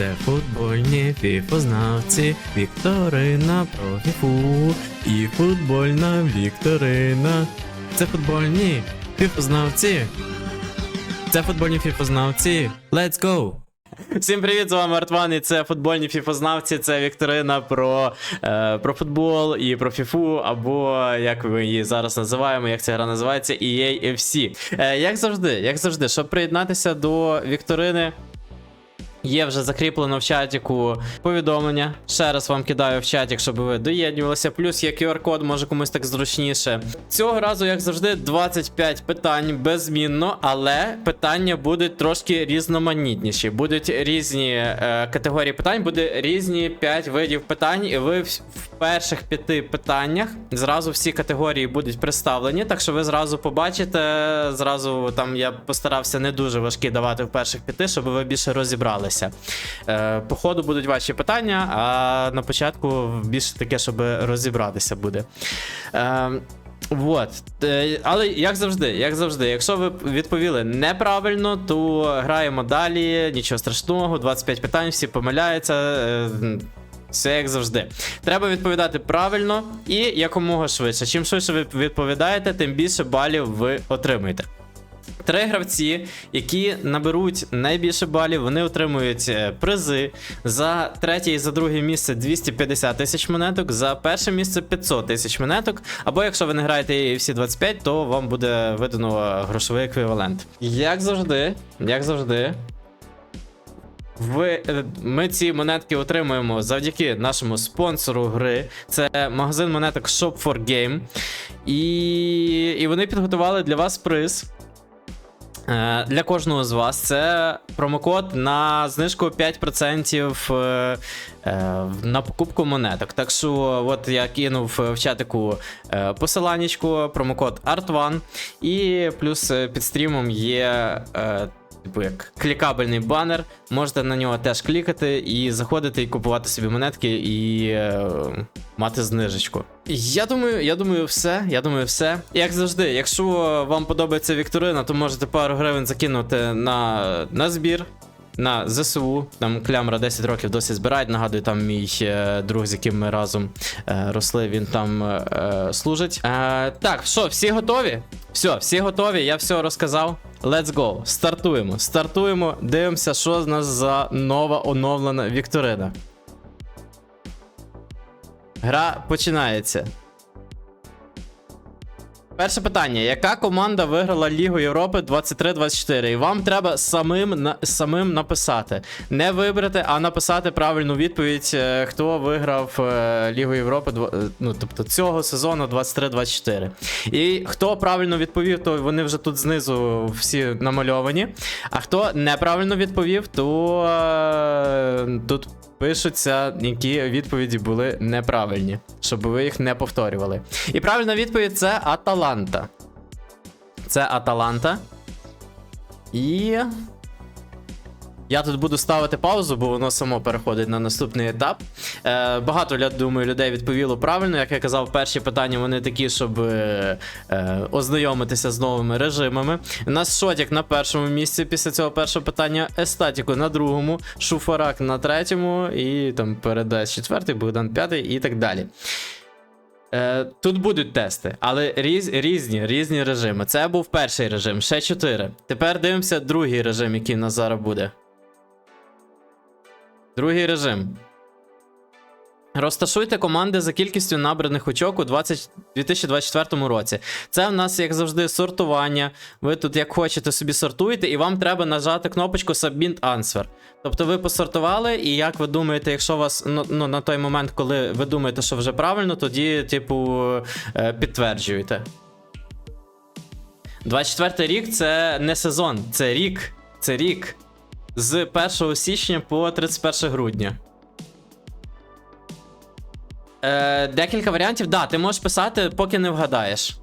Це футбольні фіфознавці, вікторина про фіфу і футбольна вікторина. Це футбольні фіфознавці. Це футбольні фіфознавці. Let's go! Всім привіт, з вами Артван, і це футбольні фіфознавці. Це вікторина про, е, про футбол і про фіфу, або як ми її зараз називаємо, як ця гра називається, EA FC. Е, як завжди, як завжди, щоб приєднатися до вікторини. Є вже закріплено в чатіку повідомлення. Ще раз вам кидаю в чатік, щоб ви доєднувалися. Плюс є QR-код, може комусь так зручніше. Цього разу, як завжди, 25 питань беззмінно, але питання будуть трошки різноманітніші. Будуть різні е, категорії питань, буде різні 5 видів питань, і ви в перших п'яти питаннях зразу всі категорії будуть представлені. Так що ви зразу побачите. Зразу там я постарався не дуже важкі давати в перших п'яти, щоб ви більше розібралися. Е, по ходу будуть ваші питання, а на початку більше таке, щоб розібратися буде. Е, Вот. Е, Але як завжди, як завжди, якщо ви відповіли неправильно, то граємо далі, нічого страшного, 25 питань, всі помиляються. Е, Все як завжди. Треба відповідати правильно і якомога швидше. Чим швидше ви відповідаєте, тим більше балів ви отримуєте. Три гравці, які наберуть найбільше балів, вони отримують е, призи. За третє і за друге місце 250 тисяч монеток, за перше місце 500 тисяч монеток. Або якщо ви не граєте всі 25, то вам буде видано грошовий еквівалент. Як завжди, як завжди. Ви, е, ми ці монетки отримуємо завдяки нашому спонсору гри. Це магазин монеток Shop 4 Game. І, і вони підготували для вас приз. Е, Для кожного з вас це промокод на знижку 5% е, на покупку монеток. Так що, от я кинув в чатику посиланнячку, промокод ART1, і плюс під стрімом є. Типу як клікабельний банер, можете на нього теж клікати і заходити і купувати собі монетки і е, мати знижечку. Я думаю, я думаю, все. Я думаю, все. Як завжди, якщо вам подобається Вікторина, то можете пару гривень закинути на, на збір. На ЗСУ, там клямра 10 років досі збирають. Нагадую, там мій е, друг, з яким ми разом е, росли, він там е, е, служить. Е, так, що, всі готові? Все, всі готові, я все розказав. Let's go. Стартуємо. Стартуємо. Дивимося, що з нас за нова оновлена Вікторина. Гра починається. Перше питання: яка команда виграла Лігу Європи 23-24? І вам треба самим на, самим написати. Не вибрати, а написати правильну відповідь, е, хто виграв е, Лігу Європи, е, ну, тобто цього сезону 23-24. І хто правильно відповів, то вони вже тут знизу всі намальовані. А хто неправильно відповів, то тут пишуться, які відповіді були неправильні, щоб ви їх не повторювали. І правильна відповідь це Аталанта. Це Аталанта. І. Я тут буду ставити паузу, бо воно само переходить на наступний етап. Е, багато думаю, людей відповіло правильно. Як я казав, перші питання вони такі, щоб е, е, ознайомитися з новими режимами. У нас Шотік на першому місці після цього першого питання, Естатіку на другому, Шуфарак на третьому, і там передасть четвертий, Богдан п'ятий і так далі. Е, тут будуть тести, але різ, різні різні режими. Це був перший режим, ще 4. Тепер дивимося другий режим, який у нас зараз буде. Другий режим. Розташуйте команди за кількістю набраних очок у 20... 2024 році. Це в нас, як завжди, сортування. Ви тут, як хочете, собі сортуєте, і вам треба нажати кнопочку Submit Answer. Тобто ви посортували, і як ви думаєте, якщо вас ну, ну, на той момент, коли ви думаєте, що вже правильно, тоді, типу, е, підтверджуєте. 24 рік це не сезон, це рік. Це рік. З 1 січня по 31 грудня. Е, декілька варіантів. Да, ти можеш писати, поки не вгадаєш.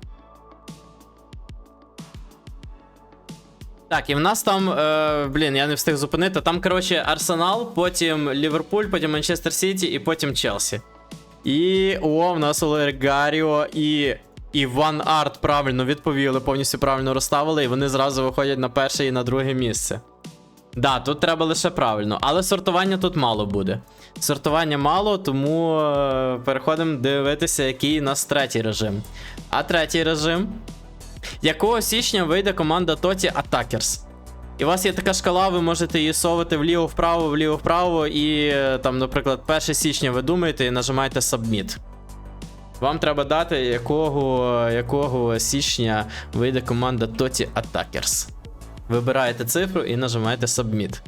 Так, і в нас там, е, блін, я не встиг зупинити. Там, коротше, Арсенал, потім Ліверпуль, потім Манчестер Сіті і потім Челсі. І о, в нас Олег Гаріо і і Ван Арт правильно відповіли, повністю правильно розставили, і вони зразу виходять на перше і на друге місце. Да, тут треба лише правильно, але сортування тут мало буде. Сортування мало, тому е, переходимо дивитися, який у нас третій режим. А третій режим. Якого січня вийде команда Тоті Attackers? І у вас є така шкала, ви можете її совати вліво-вправо, вліво-вправо, і е, там, наприклад, 1 січня ви думаєте і нажимаєте Submit. Вам треба дати, якого, якого січня вийде команда Totti Attackers. Вибираєте цифру і нажимаєте Submit.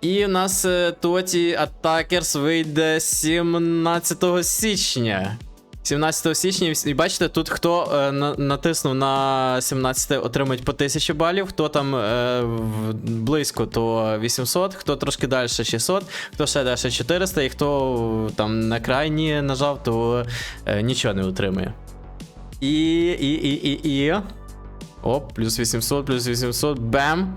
І у нас е, Totti Attackers вийде 17 січня. 17 січня, і бачите, тут хто е, на, натиснув на 17 отримують по 1000 балів, хто там е, в- близько, то 800, хто трошки далі 600, хто ще далі 400, і хто там на крайні нажав, то е, нічого не отримує. І, і, і, і, і. Оп, плюс 800, плюс 800, бем.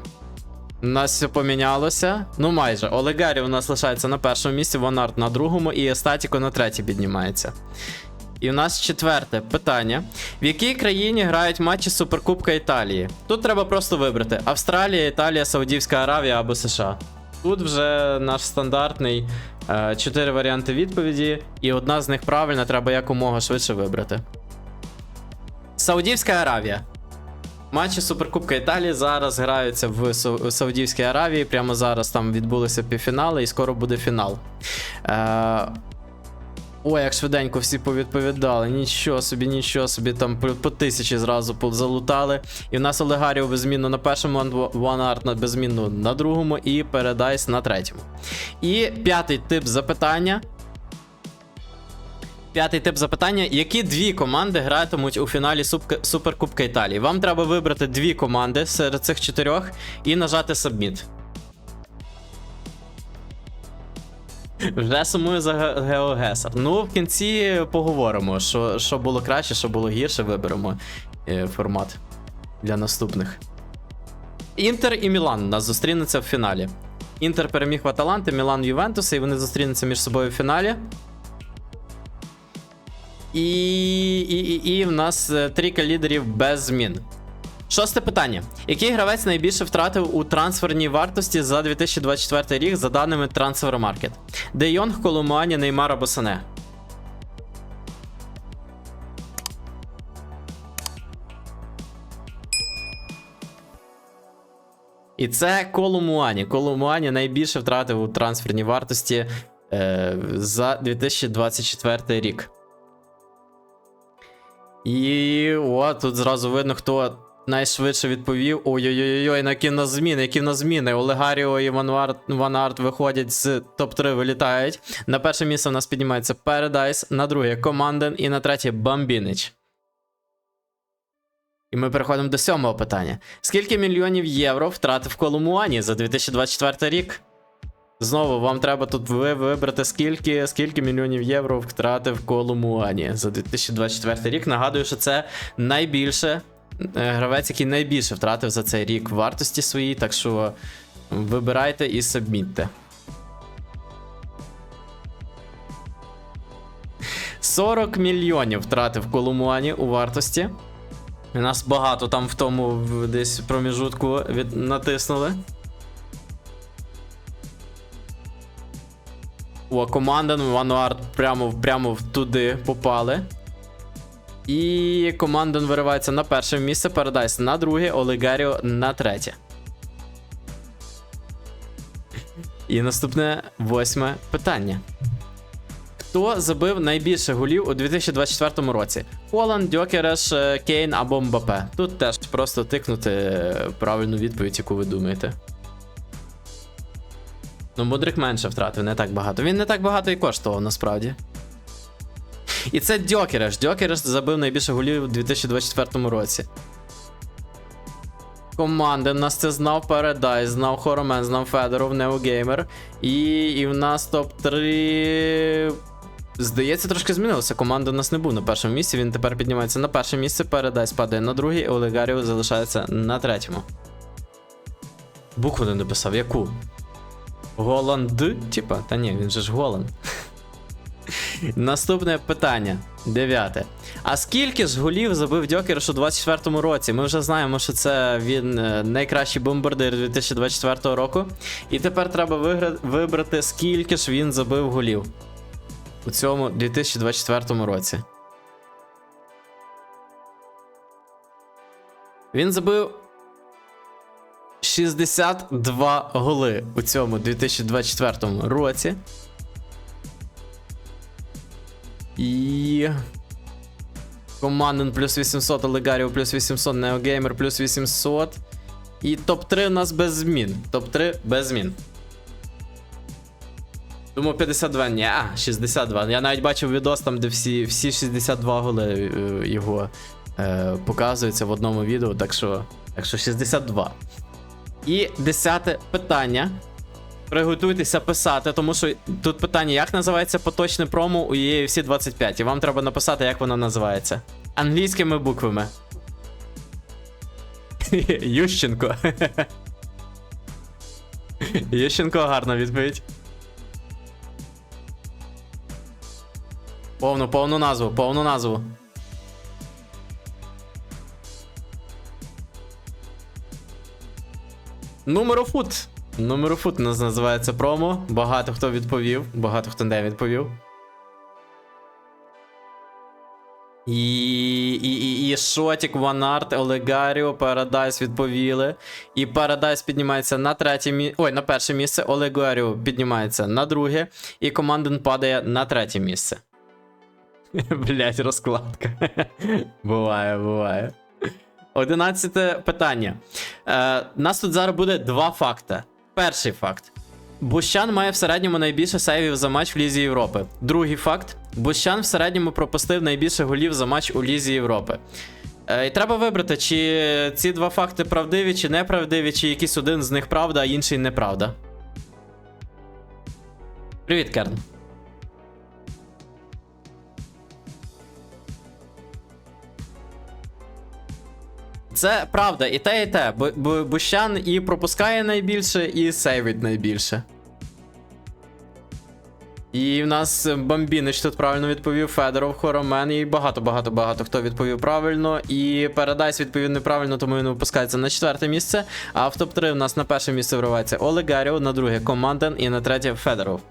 У нас все помінялося. Ну майже. Олегарі у нас лишається на першому місці, Вонард на другому і Естатіко на третій піднімається. І у нас четверте питання: в якій країні грають матчі Суперкубка Італії? Тут треба просто вибрати: Австралія, Італія, Саудівська Аравія або США. Тут вже наш стандартний е, чотири варіанти відповіді, і одна з них правильна, треба якомога швидше вибрати. Саудівська Аравія. Матчі Суперкубка Італії зараз граються в Саудівській Аравії. Прямо зараз там відбулися півфінали, і скоро буде фінал. Е, Ой, як швиденько всі повідповідали. Нічого собі, нічого собі, там по, тисячі зразу залутали. І в нас Олегаріо беззмінно на першому, OneArt на беззмінно на другому і Paradise на третьому. І п'ятий тип запитання. П'ятий тип запитання: які дві команди гратимуть у фіналі Суперкубка Італії? Вам треба вибрати дві команди серед цих чотирьох і нажати Submit. Вже сумую за Ге- Геогесер. Ну, в кінці поговоримо, що, що було краще, що було гірше, виберемо е, формат для наступних. Інтер і Мілан нас зустрінуться в фіналі. Інтер переміг в Аталанти, Мілан Ювентуса, і вони зустрінуться між собою в фіналі. І, і, і, і в нас е, трійка лідерів без змін. Шосте питання. Який гравець найбільше втратив у трансферній вартості за 2024 рік за даними Transfermarkt? Де Йонг, Колумані, Неймар або Сане? І це Колумуані. Колумуані найбільше втратив у трансферній вартості е, за 2024 рік. І о, тут зразу видно, хто найшвидше відповів. Ой-ой-ой, які в нас зміни, які в нас зміни. Олегаріо і Ванвард, Ванард виходять з топ-3, вилітають. На перше місце у нас піднімається Paradise, на друге Команден і на третє Бамбінич. І ми переходимо до сьомого питання. Скільки мільйонів євро втратив Колумуані за 2024 рік? Знову вам треба тут вибрати, скільки, скільки мільйонів євро втратив Колумуані за 2024 рік. Нагадую, що це найбільше е, гравець, який найбільше втратив за цей рік вартості своїй, так що вибирайте і сабмітьте. 40 мільйонів втратив Колумуані у вартості. У нас багато там в тому десь проміжутку від... натиснули. О, команда Вануард прямо, прямо туди попали. І команда виривається на перше місце, Paradise на друге, Олегаріо на третє. І наступне восьме питання. Хто забив найбільше голів у 2024 році? Холланд, Дьокереш, е, Кейн або Мбапе. Тут теж просто тикнути е, правильну відповідь, яку ви думаєте. Ну, Мудрик менше втратив, не так багато. Він не так багато і коштував насправді. І це Дьокереш. Дьокереш забив найбільше голів у 2024 році. Команди, в нас це знав Paradise, знав Хоромен, знав Федоров, Неогеймер. І, і в нас топ-3. Здається, трошки змінилося. Команда у нас не був на першому місці. Він тепер піднімається на перше місце, Paradise падає на друге, і Олегаріо залишається на третьому. Букву не написав, яку? Голанд? Типа? Та ні, він же ж Голанд. Наступне питання. Дев'яте. А скільки ж голів забив Дьокерш у 24-му році? Ми вже знаємо, що це він е, найкращий бомбардир 2024 року. І тепер треба вибрати, скільки ж він забив голів у цьому 2024 році. Він забив 62 голи у цьому 2024 році. І. Команден плюс 800, Олегаріо плюс 800, Неогеймер плюс 800. І топ-3 у нас без змін. Топ-3 без змін. Думаю, 52, ні, а, 62. Я навіть бачив відос там, де всі, всі 62 голи е, його е, показуються в одному відео, так що, так що 62. І десяте питання. Приготуйтеся писати, тому що тут питання, як називається поточне промо у EAFC 25, і вам треба написати, як воно називається. Англійськими буквами. Ющенко. Ющенко, гарна відповідь. Повну, повну назву, повну назву. Нумерофут. Нумерофут у нас називається промо. Багато хто відповів, багато хто не відповів. І, і, і, і Шотік, Ванарт, Олегаріо, Парадайс відповіли. І Парадайс піднімається на третє місце. Ой, на перше місце. Олегаріо піднімається на друге. І Команден падає на третє місце. Блять, розкладка. буває, буває. Одинадцяте питання. Е, нас тут зараз буде два факти. Перший факт. Бущан має в середньому найбільше сейвів за матч в Лізі Європи. Другий факт. Бущан в середньому пропустив найбільше голів за матч у Лізі Європи. Е, і треба вибрати, чи ці два факти правдиві, чи неправдиві, чи якийсь один з них правда, а інший неправда. Привіт, Керн. Це правда, і те, і те. Бу- Бу- Бущан і пропускає найбільше, і сейвить найбільше. І в нас Бамбінич тут правильно відповів, Федоров, Хоромен, і багато-багато багато хто відповів правильно. І Парадайс відповів неправильно, тому він випускається на четверте місце. А в топ-3 в нас на перше місце вривається Олегаріо, на друге Команден і на третє Федоров.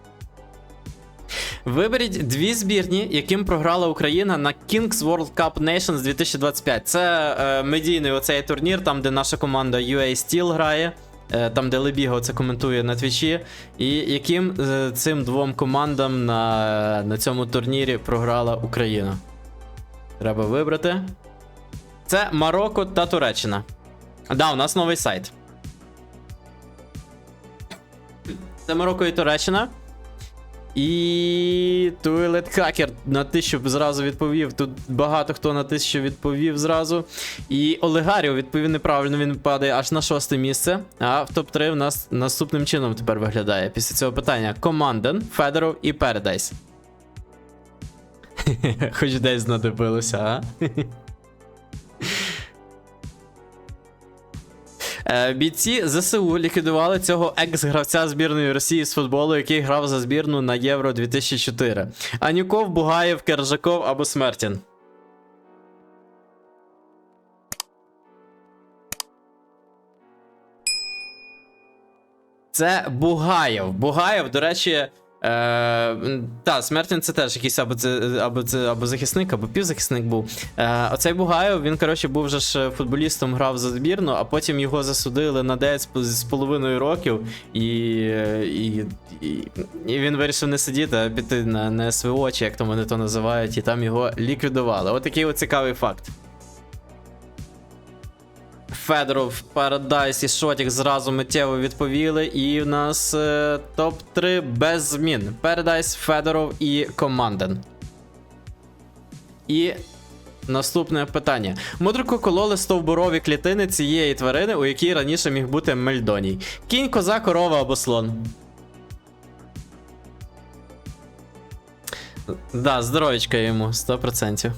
Виберіть дві збірні, яким програла Україна на Kings World Cup Nations 2025. Це е, медійний оцей турнір, там, де наша команда UA Steel грає, е, там, де Лебіго це коментує на твічі. І яким е, цим двом командам на, на цьому турнірі програла Україна? Треба вибрати. Це Марокко та Туреччина. Да, у нас новий сайт. Це Марокко і Туреччина. І Туалет Хакер на тисячу зразу відповів. Тут багато хто на тисячу відповів зразу. І Олегаріо відповів неправильно, він падає аж на шосте місце. А в топ-3 в нас наступним чином тепер виглядає після цього питання: Команден, Федоров і Передайс. Хоч десь знадобилося, а? Бійці ЗСУ ліквідували цього екс-гравця збірної Росії з футболу, який грав за збірну на Євро 2004. Анюков, Бугаєв, Кержаков або Смертін. Це Бугаєв. Бугаєв, до речі. Е, та, Смертін це теж якийсь або або або захисник, або півзахисник був. Е, оцей Бугаєв, він, коротше, був же ж футболістом, грав за збірну, а потім його засудили на 9 з- половиною років, і, і, і, і він вирішив не сидіти, а піти на, на СВО, чи як то вони то називають, і там його ліквідували. Отакий от цікавий факт. Федоров, Парадайс і Шотік зразу миттєво відповіли. І в нас е, топ-3 без змін: Парадайс, Федоров і Команден. І наступне питання. Мудрику кололи стовбурові клітини цієї тварини, у якій раніше міг бути мельдоній. Кінь, коза, корова або слон. Да, здоровечка йому, 100%.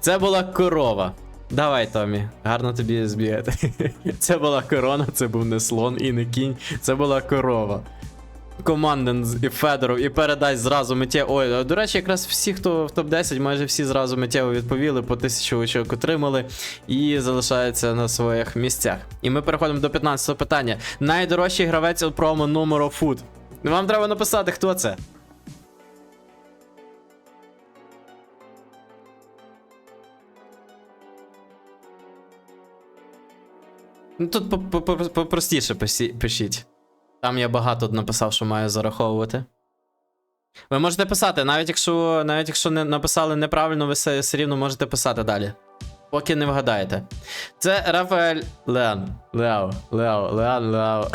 Це була корова. Давай, Томі, гарно тобі збігати. Це була корона, це був не слон і не кінь, це була корова. Команден і Федоров і передасть зразу миттєво. Ой, до речі, якраз всі, хто в топ-10, майже всі зразу миттєво відповіли, по тисячу очок отримали і залишаються на своїх місцях. І ми переходимо до 15-го питання. Найдорожчий гравець у промо номеру Food. Вам треба написати, хто це. Ну тут по- по- по- попростіше пишіть. Там я багато написав, що маю зараховувати. Ви можете писати, навіть якщо, навіть якщо не написали неправильно, ви все, все рівно можете писати далі. Поки не вгадаєте. Це Рафаель Леан. Лео, Лео, Леан, Лео.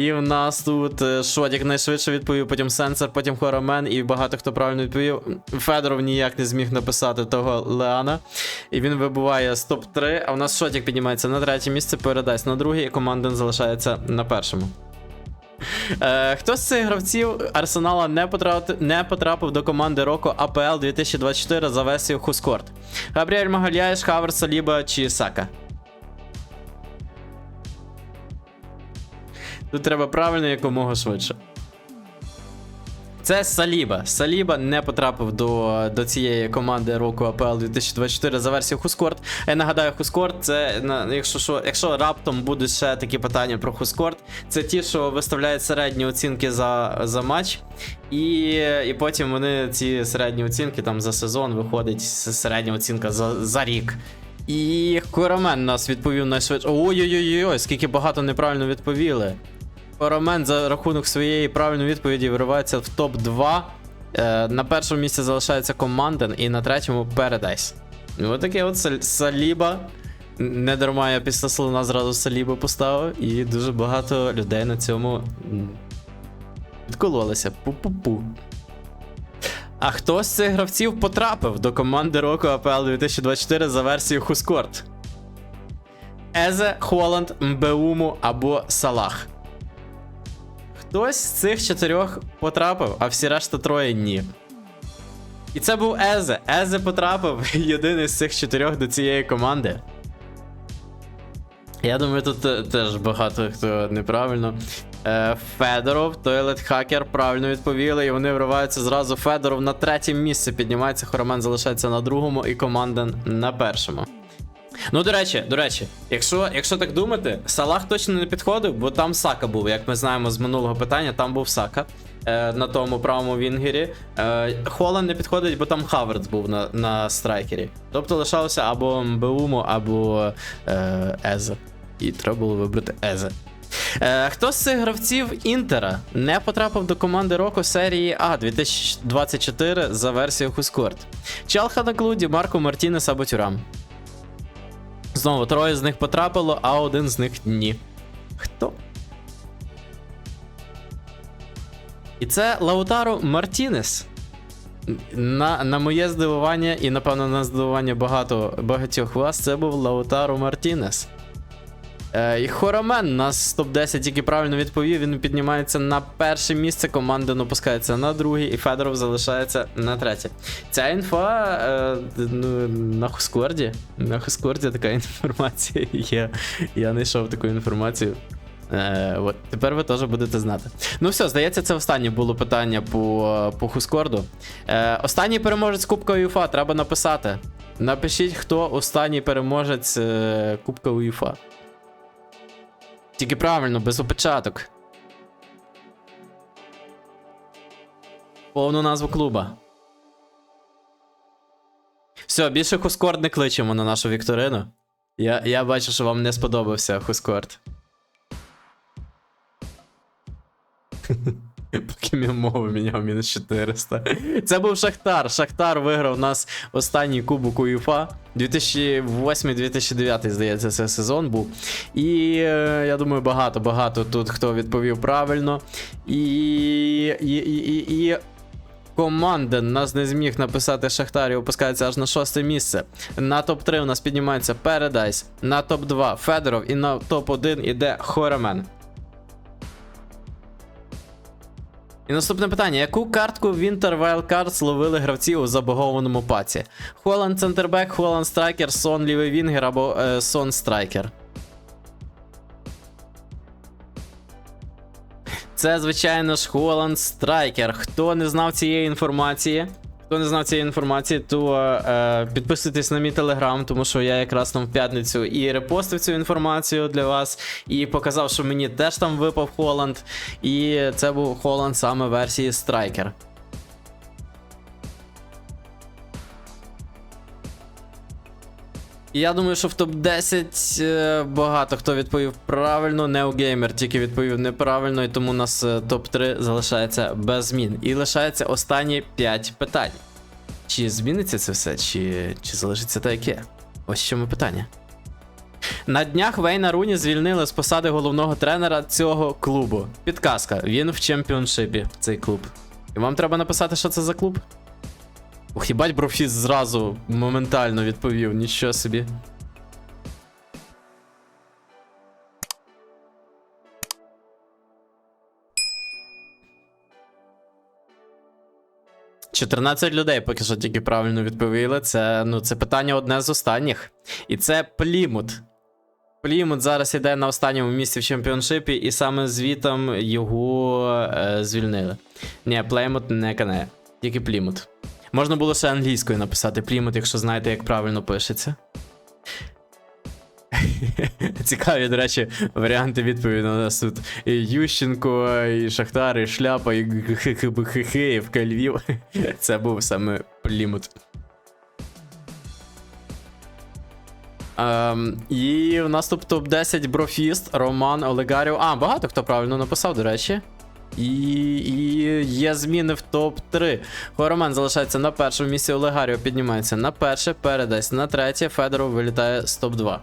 І в нас тут е, Шотік найшвидше відповів, потім сенсор, потім Хоромен, і багато хто правильно відповів. Федоров ніяк не зміг написати того Леана. І він вибуває з топ-3, а в нас Шотік піднімається на третє місце, передасть на друге, і команда залишається на першому. Е, хто з цих гравців Арсенала не потрапив, не потрапив до команди року АПЛ 2024 за версією Хускорт? Габріель Магаляєш, Хавер, Саліба чи Сака? Тут треба правильно якомога швидше. Це Саліба. Саліба не потрапив до, до цієї команди року АПЛ 2024 за версією Хускорт. Я нагадаю, Хускорт це якщо що, якщо раптом будуть ще такі питання про Хускорт, це ті, що виставляють середні оцінки за, за матч, і, і потім вони ці середні оцінки там за сезон виходить середня оцінка за, за рік. І Корамен нас відповів найшвидше. Ой-ой-ой, скільки багато неправильно відповіли. Корамен за рахунок своєї правильної відповіді виривається в топ-2. Е, на першому місці залишається Команден і на третьому Paradise. Ну, от Сал- Саліба. Не дарма я після слона зразу Саліба поставив, і дуже багато людей на цьому відкололися. Пу-пу-пу. А хто з цих гравців потрапив до команди року АПЛ 2024 за версією Хускорт? Езе, Холланд, Мбеуму або Салах. Хтось з цих чотирьох потрапив, а всі решта троє ні. І це був Езе. Езе потрапив єдиний з цих чотирьох до цієї команди. Я думаю, тут е, теж багато хто неправильно. Е, Федоров, Тойлет Хакер правильно відповіли, і вони вриваються зразу. Федоров на третє місце піднімається, Хоромен залишається на другому, і команда на першому. Ну, до речі, до речі, якщо, якщо так думати, Салах точно не підходив, бо там Сака був, як ми знаємо з минулого питання, там був Сака е, на тому правому вінгері. Е, Холланд не підходить, бо там Хаверц був на, на страйкері. Тобто лишалося або Мбеуму, або е, Езе. І треба було вибрати Езе. Е, хто з цих гравців Інтера не потрапив до команди року серії А 2024 за версією Хускорт? Чалха на Клуді, Марко Мартінес або Тюрам. Знову троє з них потрапило, а один з них ні. Хто? І це Лаутаро Мартінес. На, на моє здивування, і напевно на здивування багато, багатьох вас, це був Лаутаро Мартінес. Е, і Хоромен у нас топ-10 тільки правильно відповів. Він піднімається на перше місце, команда опускається на друге, і Федоров залишається на третє. Ця інфа е, ну, на Хускорді. На Хускорді така інформація є. Я знайшов таку інформацію. Е, от, тепер ви теж будете знати. Ну все, здається, це останнє було питання по, по Хускорду. Е, останній переможець Кубка УЄФА треба написати. Напишіть, хто останній переможець е, Кубка УЄФА. Тільки правильно, без опечаток. Повну назву клуба. Все, більше Хускорд не кличемо на нашу вікторину. Я, я бачу, що вам не сподобався Хускорд. Поки мій мови міняв мінус 400. Це був Шахтар. Шахтар виграв у нас останній кубок УЄФА. 2008-2009, здається, це сезон був. І е, я думаю, багато-багато тут хто відповів правильно. І. і, і, і. Команда нас не зміг написати Шахтар і опускається аж на шосте місце. На топ-3 у нас піднімається Paradise, на топ-2 Федоров і на топ-1 іде Хорамен. І наступне питання: яку картку Winter Wild Cards ловили гравці у забагованому паці? Холланд Центрбек, Холланд Страйкер, Сон Лівий Вінгер або е, Сон Страйкер? Це, звичайно ж, Холланд Страйкер. Хто не знав цієї інформації? Хто не знав цієї інформації, то е, підписуйтесь на мій телеграм, тому що я якраз там в п'ятницю і репостив цю інформацію для вас, і показав, що мені теж там випав Холланд. І це був Холланд саме версії Страйкер. Я думаю, що в топ-10 е, багато хто відповів правильно. Неогеймер тільки відповів неправильно, і тому у нас е, топ-3 залишається без змін. І лишається останні 5 питань. Чи зміниться це все, чи, чи залишиться так, як є? Ось в чому питання. На днях Вейна Руні звільнили з посади головного тренера цього клубу. Підказка: він в чемпіоншипі, цей клуб. І вам треба написати, що це за клуб? Ух, їбать, зразу моментально відповів, нічого собі. «14 людей поки що тільки правильно відповіли. Це, ну, це питання одне з останніх. І це Плімут. Плімут зараз іде на останньому місці в чемпіоншипі, і саме звітом його е, звільнили. Ні, Плеймут не канає, тільки Плімут. Можна було ще англійською написати Плімут, якщо знаєте, як правильно пишеться. Цікаві, до речі, варіанти відповіді у нас тут. І Ющенко, і Шахтар, і Шляпа, і Київ, Львів. Це був саме Плімут. Ем, і в нас тут топ-10 Брофіст, Роман Олегарів. А, багато хто правильно написав, до речі. І, і є зміни в топ-3. Хороман залишається на першому місці, Олегаріо піднімається на перше, передасть на третє, Федоров вилітає з топ-2.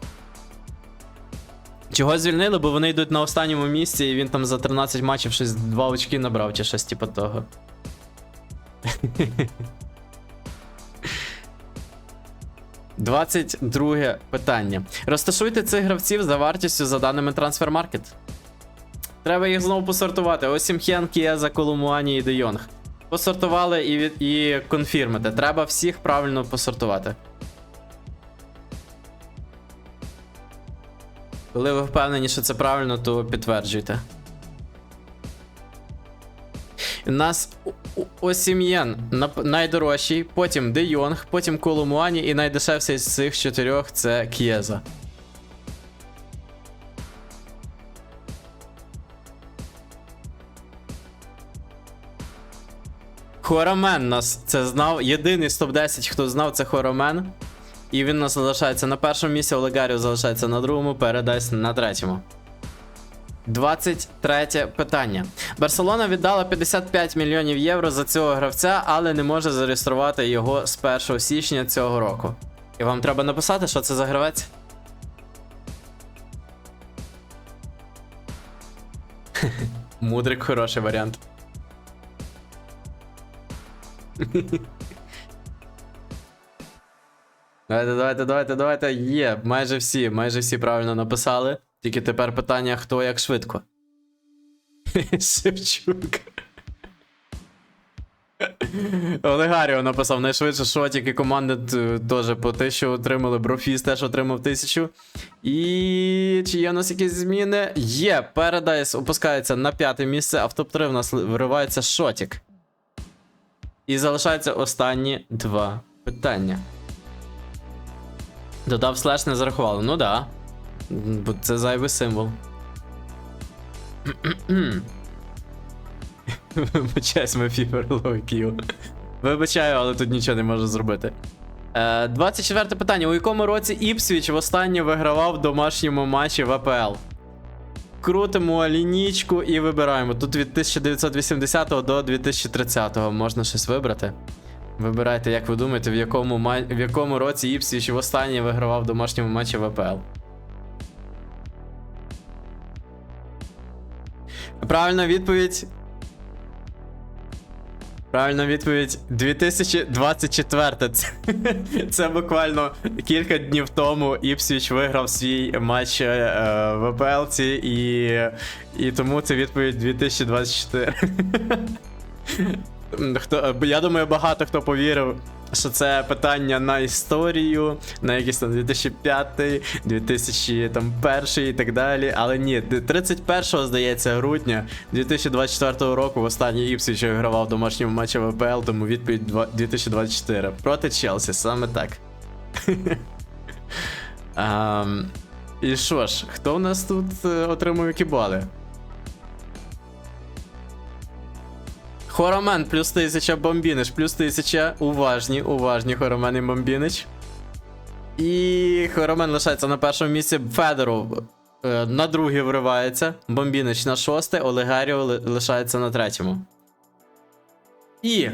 Чого звільнили, бо вони йдуть на останньому місці, і він там за 13 матчів щось 2 очки набрав, чи щось типу того. Двадцять друге питання. Розташуйте цих гравців за вартістю за даними Transfermarket. Треба їх знову посортувати. Осімхен, Кіеза, Колумуані і Де Йонг. Посортували і, від- і конфірмите. Треба всіх правильно посортувати. Коли ви впевнені, що це правильно, то підтверджуйте. У нас Осім'єн найдорожчий, потім Де Йонг, потім Колумуані і найдешевший з цих чотирьох це Кієза. Хоромен нас це знав. Єдиний з топ-10, хто знав, це Хоромен. І він нас залишається на першому місці, Олегарів залишається на другому, передасть на третьому. 23 питання. Барселона віддала 55 мільйонів євро за цього гравця, але не може зареєструвати його з 1 січня цього року. І вам треба написати, що це за гравець? Мудрик хороший варіант. Давайте, давайте, давайте, давайте. Є, майже всі, майже всі правильно написали. Тільки тепер питання, хто як швидко. Шевчук. Олегаріо написав найшвидше шотик і команди теж по 1000 отримали. Брофіс теж отримав 1000. І чи є у нас якісь зміни? Є, Paradise опускається на п'яте місце, а в топ-3 в нас виривається шотик. І залишаються останні два питання. Додав слеш не зарахували. Ну да. Бо це зайвий символ. Вибачаюсь, ми фіверловий Київ. Вибачаю, але тут нічого не можу зробити. Е, 24 питання. У якому році Іпсвіч востаннє вигравав в домашньому матчі в АПЛ? Крутимо лінічку і вибираємо. Тут від 1980 до 2030 можна щось вибрати. Вибирайте, як ви думаєте, в якому, в якому році Іпсвіч востаннє вигравав в домашньому матчі ВПЛ. Правильна відповідь. Правильна відповідь 2024. Це, це буквально кілька днів тому Іпсвіч виграв свій матч е, в АПЛ і, і тому це відповідь 2024. Хто, я думаю, багато хто повірив що це питання на історію, на якийсь там 2005, 2001 і так далі. Але ні, 31, здається, грудня 2024 року в останній Іпсвіч гравав в домашньому матчі в АПЛ, тому відповідь 2024 проти Челсі, саме так. І що ж, хто в нас тут е, отримав Хоромен плюс 1000 бомбінич, плюс 1000. Уважні, уважні Хоромен і бомбінич. І Хоромен лишається на першому місці. Федоров е, на друге вривається. Бомбінич на шосте, Олегаріо лишається на третьому. І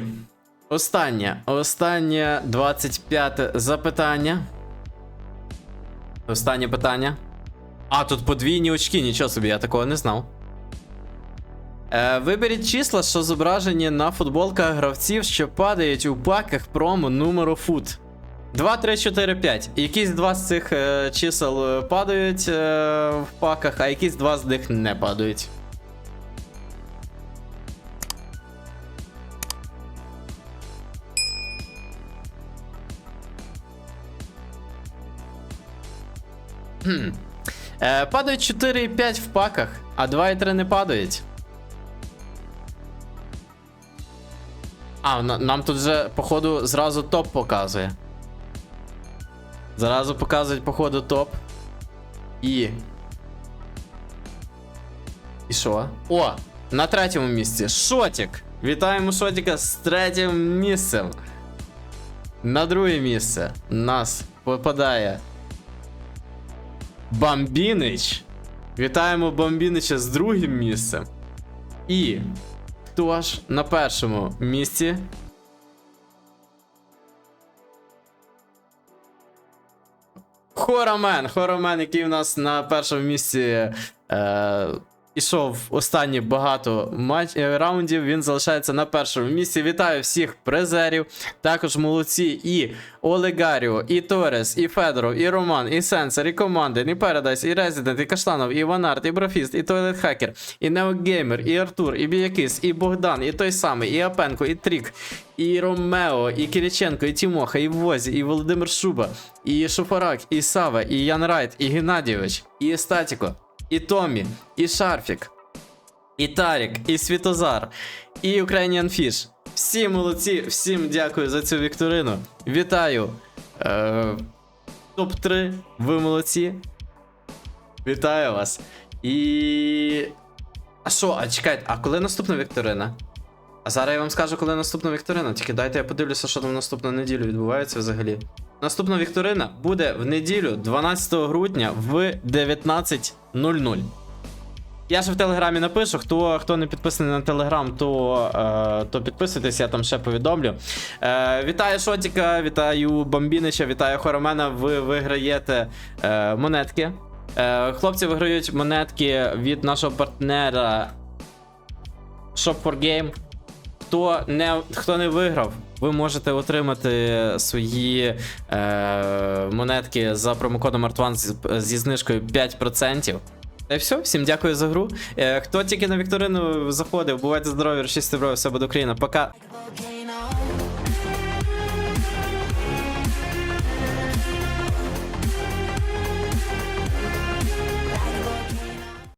останнє, останнє 25 запитання. Останнє питання. А, тут подвійні очки, нічого собі, я такого не знав. Е, виберіть числа, що зображені на футболках гравців, що падають у паках промо номеру фут. 2, 3, 4, 5. Якісь два з цих е, чисел е, падають е, в паках, а якісь два з них не падають. Хм. Е, падають 4 і 5 в паках, а 2 і 3 не падають. А, нам тут вже, походу, зразу топ показує. Зразу показують, походу, топ. І. І що? О! На третьому місці. Шотік! Вітаємо Шотіка з третім місцем. На друге місце нас попадає. Бомбінич. Вітаємо Бомбінича з другим місцем. І хто ж на першому місці? Хоромен. Хоромен, який у нас на першому місці е, ішов останні багато матч, е, раундів. Він залишається на першому місці. Вітаю всіх призерів. Також молодці і Олегаріо, і Торес, і Федоров, і Роман, і Сенсор, і Командин, і Paradise, і Резидент, і Каштанов, і Ванарт, і Брофіст, і Тойлет Хакер, і Неогеймер, і Артур, і Біякис, і Богдан, і той самий, і Апенко, і Трік, і Ромео, і Кириченко, і Тімоха, і Возі, і Володимир Шуба, і Шофарак, і Сава, і Ян Райт, і Геннадійович, і Статіко, і Томі, і Шарфік, і Тарік, і Світозар, і Ukrainian Fish. Всі молодці, всім дякую за цю вікторину. Вітаю. Е, Топ-3, ви молодці. Вітаю вас. І. А що, а чекайте, а коли наступна вікторина? А зараз я вам скажу, коли наступна вікторина. Тільки дайте я подивлюся, що там наступну неділю відбувається взагалі. Наступна вікторина буде в неділю, 12 грудня в 19.00. Я ж в телеграмі напишу. Хто, хто не підписаний на телеграм, то, е, то підписуйтесь, я там ще повідомлю. Е, вітаю Шотіка, вітаю Бомбінича, вітаю Хоромена. Ви виграєте е, монетки. Е, хлопці виграють монетки від нашого партнера Shop 4 Game. Хто не, хто не виграв, ви можете отримати свої е, монетки за промокодом ART1 зі, знижкою 5%. Та й все, всім дякую за гру. Е, хто тільки на Вікторину заходив, бувайте здорові, речисті здоров'я, все буде Україна. Пока.